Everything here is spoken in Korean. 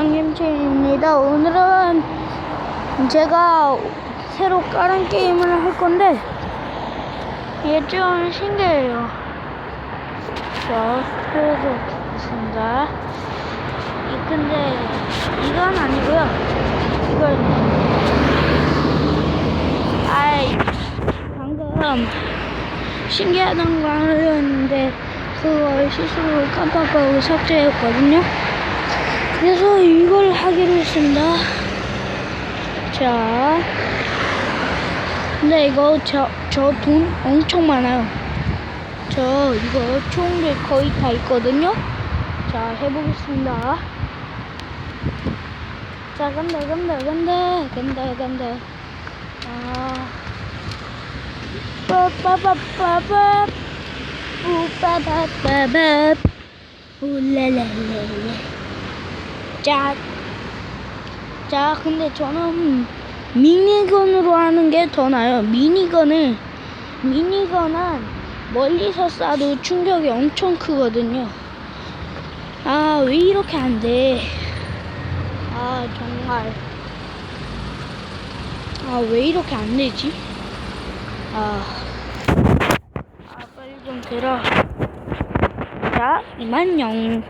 양김치입니다. 오늘은 제가 새로 깔은 게임을 할 건데 이게 좀 신기해요. 자. 이 근데 이건 아니고요. 이걸 아이 방금 신기하다는 거 하려는데 그걸 실수로 깜빡하고 삭제했거든요. 그래서 이걸 하기로 했습니다. 자, 근데 이거 저 저 돈 엄청 많아요. 저 이거 총들 거의 다 있거든요. 자, 해보겠습니다. 자, 간다, 간다, 간다, 간다, 간다. 아, 빠빠빠빠빠, 뿌빠빠빠빠, 울랄랄랄라. 자, 자, 근데 저는 미니건으로 하는 게 더 나아요. 미니건을, 미니건은 멀리서 쏴도 충격이 엄청 크거든요. 아, 왜 이렇게 안 돼? 아, 정말. 아, 왜 이렇게 안 되지? 아, 아 빨리 좀 들어. 자, 이만 영상.